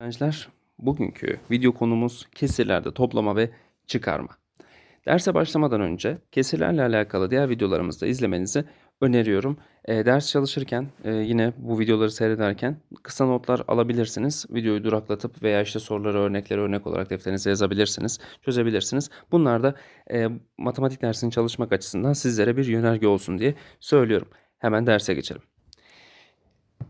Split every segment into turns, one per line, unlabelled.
Öğrenciler, bugünkü video konumuz kesirlerde toplama ve çıkarma. Derse başlamadan önce kesirlerle alakalı diğer videolarımızı da izlemenizi öneriyorum. E, ders çalışırken e, yine bu videoları seyrederken kısa notlar alabilirsiniz. Videoyu duraklatıp veya işte soruları örnekleri örnek olarak defterinize yazabilirsiniz, çözebilirsiniz. Bunlar da e, matematik dersini çalışmak açısından sizlere bir yönerge olsun diye söylüyorum. Hemen derse geçelim.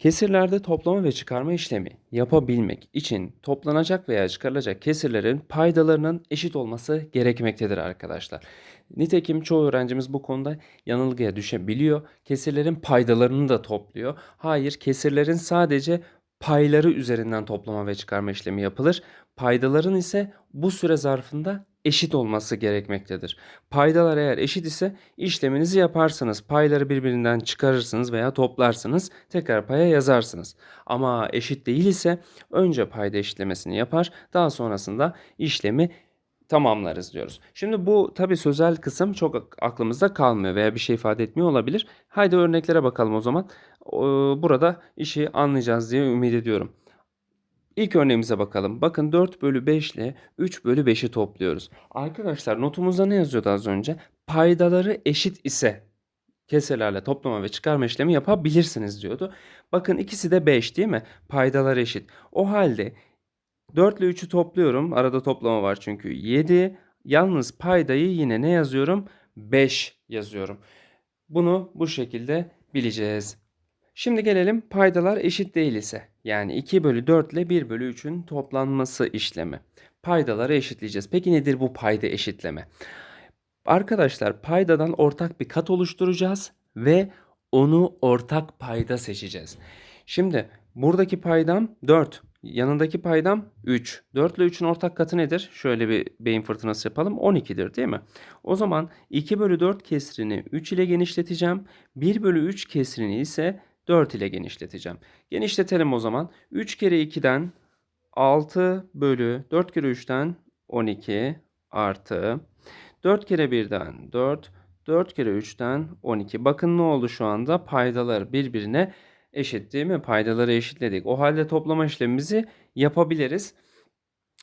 Kesirlerde toplama ve çıkarma işlemi yapabilmek için toplanacak veya çıkarılacak kesirlerin paydalarının eşit olması gerekmektedir arkadaşlar. Nitekim çoğu öğrencimiz bu konuda yanılgıya düşebiliyor. Kesirlerin paydalarını da topluyor. Hayır, kesirlerin sadece payları üzerinden toplama ve çıkarma işlemi yapılır. Paydaların ise bu süre zarfında eşit olması gerekmektedir. Paydalar eğer eşit ise işleminizi yaparsınız. Payları birbirinden çıkarırsınız veya toplarsınız. Tekrar paya yazarsınız. Ama eşit değil ise önce payda eşitlemesini yapar. Daha sonrasında işlemi tamamlarız diyoruz. Şimdi bu tabi sözel kısım çok aklımızda kalmıyor veya bir şey ifade etmiyor olabilir. Haydi örneklere bakalım o zaman. Burada işi anlayacağız diye ümit ediyorum. İlk örneğimize bakalım. Bakın 4 bölü 5 ile 3 bölü 5'i topluyoruz. Arkadaşlar notumuzda ne yazıyordu az önce? Paydaları eşit ise kesirlerle toplama ve çıkarma işlemi yapabilirsiniz diyordu. Bakın ikisi de 5 değil mi? Paydalar eşit. O halde 4 ile 3'ü topluyorum. Arada toplama var çünkü. 7. Yalnız paydayı yine ne yazıyorum? 5 yazıyorum. Bunu bu şekilde bileceğiz. Şimdi gelelim paydalar eşit değil ise. Yani 2 bölü 4 ile 1 bölü 3'ün toplanması işlemi. Paydaları eşitleyeceğiz. Peki nedir bu payda eşitleme? Arkadaşlar paydadan ortak bir kat oluşturacağız ve onu ortak payda seçeceğiz. Şimdi buradaki paydam 4. Yanındaki paydam 3. 4 ile 3'ün ortak katı nedir? Şöyle bir beyin fırtınası yapalım. 12'dir değil mi? O zaman 2 bölü 4 kesrini 3 ile genişleteceğim. 1 bölü 3 kesrini ise 4 ile genişleteceğim. Genişletelim o zaman. 3 kere 2'den 6 bölü 4 kere 3'ten 12 artı 4 kere 1'den 4, 4 kere 3'ten 12. Bakın ne oldu şu anda? Paydalar birbirine eşit değil mi? Paydaları eşitledik. O halde toplama işlemimizi yapabiliriz.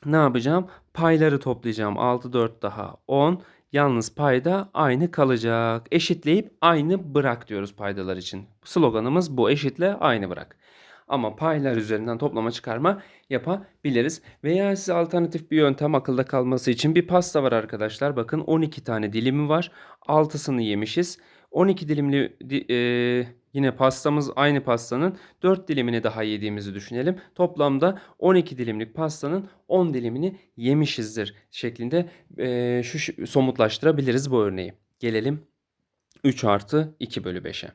Ne yapacağım? Payları toplayacağım. 6, 4 daha 10. Yalnız payda aynı kalacak. Eşitleyip aynı bırak diyoruz paydalar için. Sloganımız bu. Eşitle aynı bırak. Ama paylar üzerinden toplama çıkarma yapabiliriz. Veya size alternatif bir yöntem akılda kalması için bir pasta var arkadaşlar. Bakın 12 tane dilimi var. 6'sını yemişiz. 12 dilimli e, yine pastamız aynı pastanın 4 dilimini daha yediğimizi düşünelim. Toplamda 12 dilimlik pastanın 10 dilimini yemişizdir şeklinde e, şu somutlaştırabiliriz bu örneği. Gelelim 3 artı 2 bölü 5'e.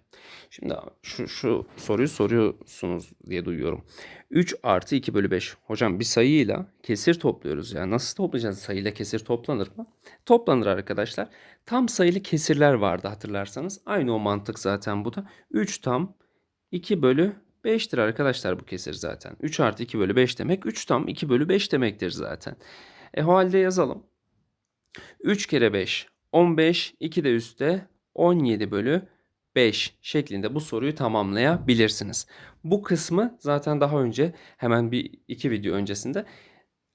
Şimdi şu, şu soruyu soruyorsunuz diye duyuyorum. 3 artı 2 bölü 5. Hocam bir sayıyla kesir topluyoruz ya. Nasıl toplayacağız? Sayıyla kesir toplanır mı? Toplanır arkadaşlar. Tam sayılı kesirler vardı hatırlarsanız. Aynı o mantık zaten bu da. 3 tam 2 bölü 5'tir arkadaşlar bu kesir zaten. 3 artı 2 bölü 5 demek 3 tam 2 bölü 5 demektir zaten. E o halde yazalım. 3 kere 5 15 2 de üstte 17 bölü 5 şeklinde bu soruyu tamamlayabilirsiniz. Bu kısmı zaten daha önce hemen bir iki video öncesinde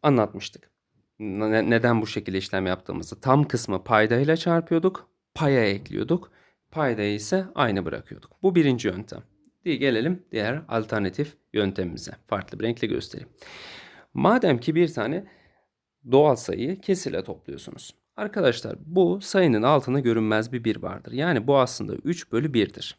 anlatmıştık. Ne, neden bu şekilde işlem yaptığımızı. Tam kısmı paydayla çarpıyorduk, paya ekliyorduk. Paydayı ise aynı bırakıyorduk. Bu birinci yöntem. Diye gelelim diğer alternatif yöntemimize. Farklı bir renkle göstereyim. Madem ki bir tane doğal sayıyı kesirle topluyorsunuz. Arkadaşlar bu sayının altında görünmez bir 1 vardır. Yani bu aslında 3 bölü 1'dir.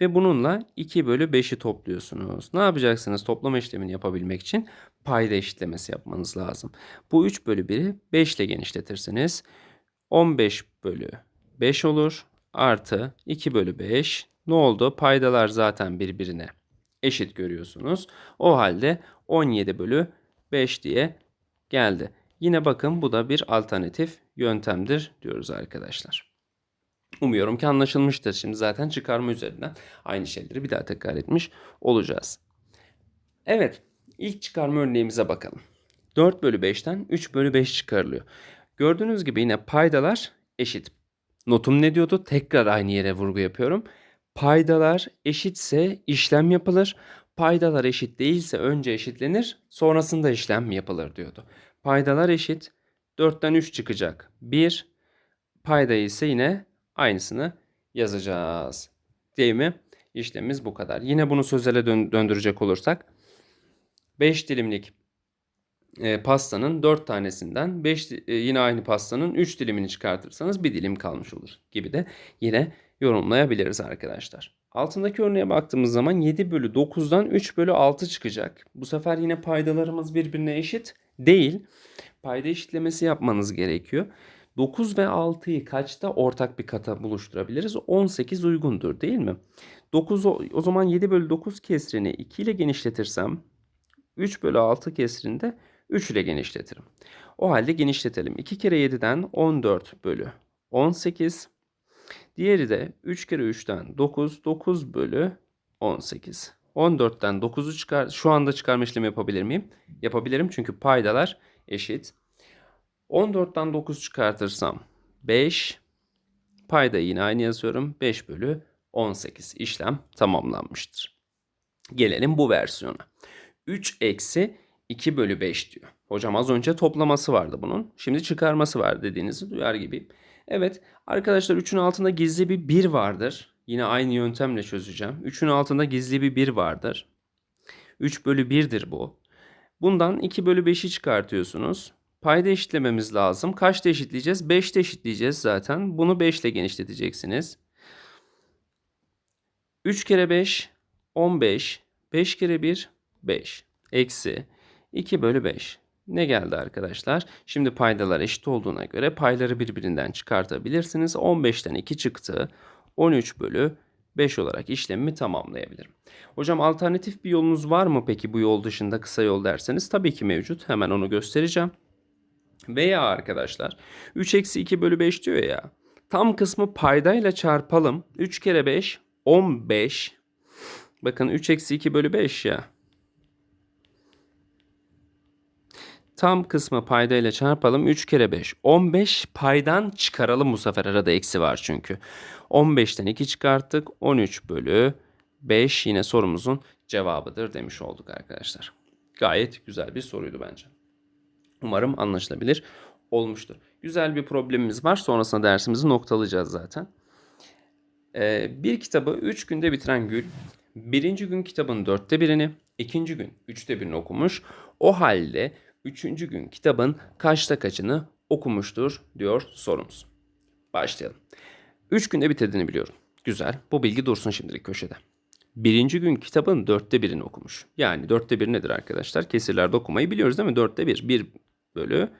Ve bununla 2 bölü 5'i topluyorsunuz. Ne yapacaksınız toplama işlemini yapabilmek için? Payda eşitlemesi yapmanız lazım. Bu 3 bölü 1'i 5 ile genişletirsiniz. 15 bölü 5 olur. Artı 2 bölü 5. Ne oldu? Paydalar zaten birbirine eşit görüyorsunuz. O halde 17 bölü 5 diye geldi. Yine bakın bu da bir alternatif yöntemdir diyoruz arkadaşlar. Umuyorum ki anlaşılmıştır. Şimdi zaten çıkarma üzerinden aynı şeyleri bir daha tekrar etmiş olacağız. Evet ilk çıkarma örneğimize bakalım. 4 bölü 5'ten 3 bölü 5 çıkarılıyor. Gördüğünüz gibi yine paydalar eşit. Notum ne diyordu? Tekrar aynı yere vurgu yapıyorum. Paydalar eşitse işlem yapılır. Paydalar eşit değilse önce eşitlenir, sonrasında işlem yapılır diyordu. Paydalar eşit. 4'ten 3 çıkacak. 1. Paydayı ise yine aynısını yazacağız. Değil mi? İşlemimiz bu kadar. Yine bunu sözele dön- döndürecek olursak 5 dilimlik e, pastanın 4 tanesinden 5 yine aynı pastanın 3 dilimini çıkartırsanız bir dilim kalmış olur gibi de yine yorumlayabiliriz arkadaşlar. Altındaki örneğe baktığımız zaman 7 bölü 9'dan 3 bölü 6 çıkacak. Bu sefer yine paydalarımız birbirine eşit değil. Payda eşitlemesi yapmanız gerekiyor. 9 ve 6'yı kaçta ortak bir kata buluşturabiliriz? 18 uygundur değil mi? 9 o, zaman 7 bölü 9 kesrini 2 ile genişletirsem 3 bölü 6 kesrini de 3 ile genişletirim. O halde genişletelim. 2 kere 7'den 14 bölü 18. Diğeri de 3 kere 3'ten 9, 9 bölü 18. 14'ten 9'u çıkar. Şu anda çıkarma işlemi yapabilir miyim? Yapabilirim çünkü paydalar eşit. 14'ten 9 çıkartırsam 5. Payda yine aynı yazıyorum. 5 bölü 18 işlem tamamlanmıştır. Gelelim bu versiyona. 3 eksi 2 bölü 5 diyor. Hocam az önce toplaması vardı bunun. Şimdi çıkarması var dediğinizi duyar gibi. Evet arkadaşlar 3'ün altında gizli bir 1 vardır. Yine aynı yöntemle çözeceğim. 3'ün altında gizli bir 1 vardır. 3 bölü 1'dir bu. Bundan 2 bölü 5'i çıkartıyorsunuz. Payda eşitlememiz lazım. Kaçta eşitleyeceğiz? 5'te eşitleyeceğiz zaten. Bunu 5 ile genişleteceksiniz. 3 kere 5 15. 5 kere 1 5. Eksi 2 bölü 5. Ne geldi arkadaşlar? Şimdi paydalar eşit olduğuna göre payları birbirinden çıkartabilirsiniz. 15'ten 2 çıktı. 13 bölü 5 olarak işlemimi tamamlayabilirim. Hocam alternatif bir yolunuz var mı peki bu yol dışında kısa yol derseniz? Tabii ki mevcut. Hemen onu göstereceğim. Veya arkadaşlar 3 eksi 2 bölü 5 diyor ya. Tam kısmı paydayla çarpalım. 3 kere 5 15. Bakın 3 eksi 2 bölü 5 ya. Tam kısmı paydayla çarpalım. 3 kere 5. 15 paydan çıkaralım bu sefer. Arada eksi var çünkü. 15'ten 2 çıkarttık. 13 bölü 5 yine sorumuzun cevabıdır demiş olduk arkadaşlar. Gayet güzel bir soruydu bence. Umarım anlaşılabilir olmuştur. Güzel bir problemimiz var. Sonrasında dersimizi noktalayacağız zaten. Ee, bir kitabı 3 günde bitiren Gül, birinci gün kitabın dörtte birini, ikinci gün üçte birini okumuş. O halde üçüncü gün kitabın kaçta kaçını okumuştur diyor sorumuz. Başlayalım. 3 günde bitirdiğini biliyorum. Güzel. Bu bilgi dursun şimdilik köşede. Birinci gün kitabın dörtte birini okumuş. Yani dörtte bir nedir arkadaşlar? Kesirlerde okumayı biliyoruz değil mi? Dörtte bir. Bir bölü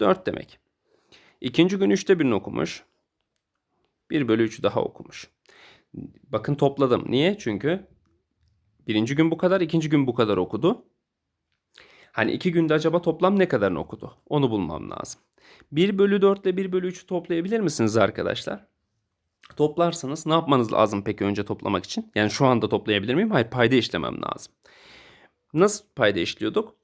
dört demek. İkinci gün üçte birini okumuş. Bir bölü üçü daha okumuş. Bakın topladım. Niye? Çünkü birinci gün bu kadar, ikinci gün bu kadar okudu. Hani iki günde acaba toplam ne kadarını okudu? Onu bulmam lazım. 1 bölü 4 ile 1 bölü 3'ü toplayabilir misiniz arkadaşlar? Toplarsanız ne yapmanız lazım peki önce toplamak için? Yani şu anda toplayabilir miyim? Hayır payda işlemem lazım. Nasıl payda işliyorduk?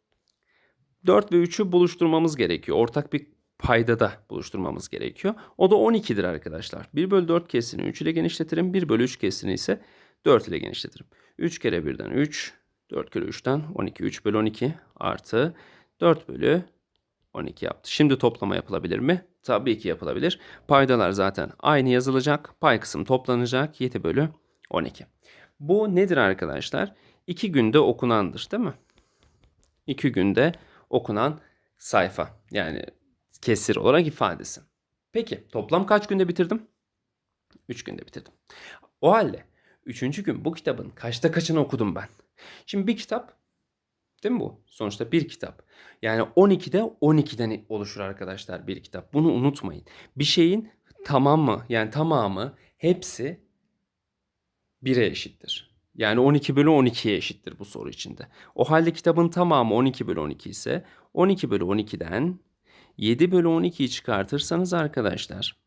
4 ve 3'ü buluşturmamız gerekiyor. Ortak bir paydada buluşturmamız gerekiyor. O da 12'dir arkadaşlar. 1 bölü 4 kesini 3 ile genişletirim. 1 bölü 3 kesini ise 4 ile genişletirim. 3 kere 1'den 3, 4 kere 3'ten 12. 3 bölü 12 artı 4 bölü 12 yaptı. Şimdi toplama yapılabilir mi? Tabii ki yapılabilir. Paydalar zaten aynı yazılacak. Pay kısım toplanacak. 7 bölü 12. Bu nedir arkadaşlar? 2 günde okunandır değil mi? 2 günde okunan sayfa. Yani kesir olarak ifadesi. Peki toplam kaç günde bitirdim? 3 günde bitirdim. O halde 3. gün bu kitabın kaçta kaçını okudum ben? Şimdi bir kitap değil mi bu? Sonuçta bir kitap. Yani 12'de 12'den oluşur arkadaşlar bir kitap. Bunu unutmayın. Bir şeyin tamamı yani tamamı hepsi 1'e eşittir. Yani 12 bölü 12'ye eşittir bu soru içinde. O halde kitabın tamamı 12 bölü 12 ise 12 bölü 12'den 7 bölü 12'yi çıkartırsanız arkadaşlar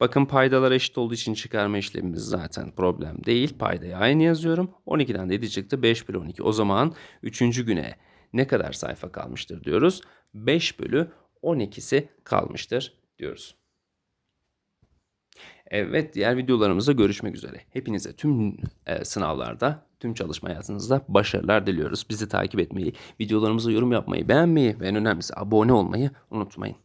bakın paydalar eşit olduğu için çıkarma işlemimiz zaten problem değil. Paydayı aynı yazıyorum. 12'den de 7 çıktı 5 bölü 12. O zaman 3. güne ne kadar sayfa kalmıştır diyoruz. 5 bölü 12'si kalmıştır diyoruz. Evet diğer videolarımızda görüşmek üzere. Hepinize tüm e, sınavlarda tüm çalışma hayatınızda başarılar diliyoruz. Bizi takip etmeyi, videolarımıza yorum yapmayı, beğenmeyi ve en önemlisi abone olmayı unutmayın.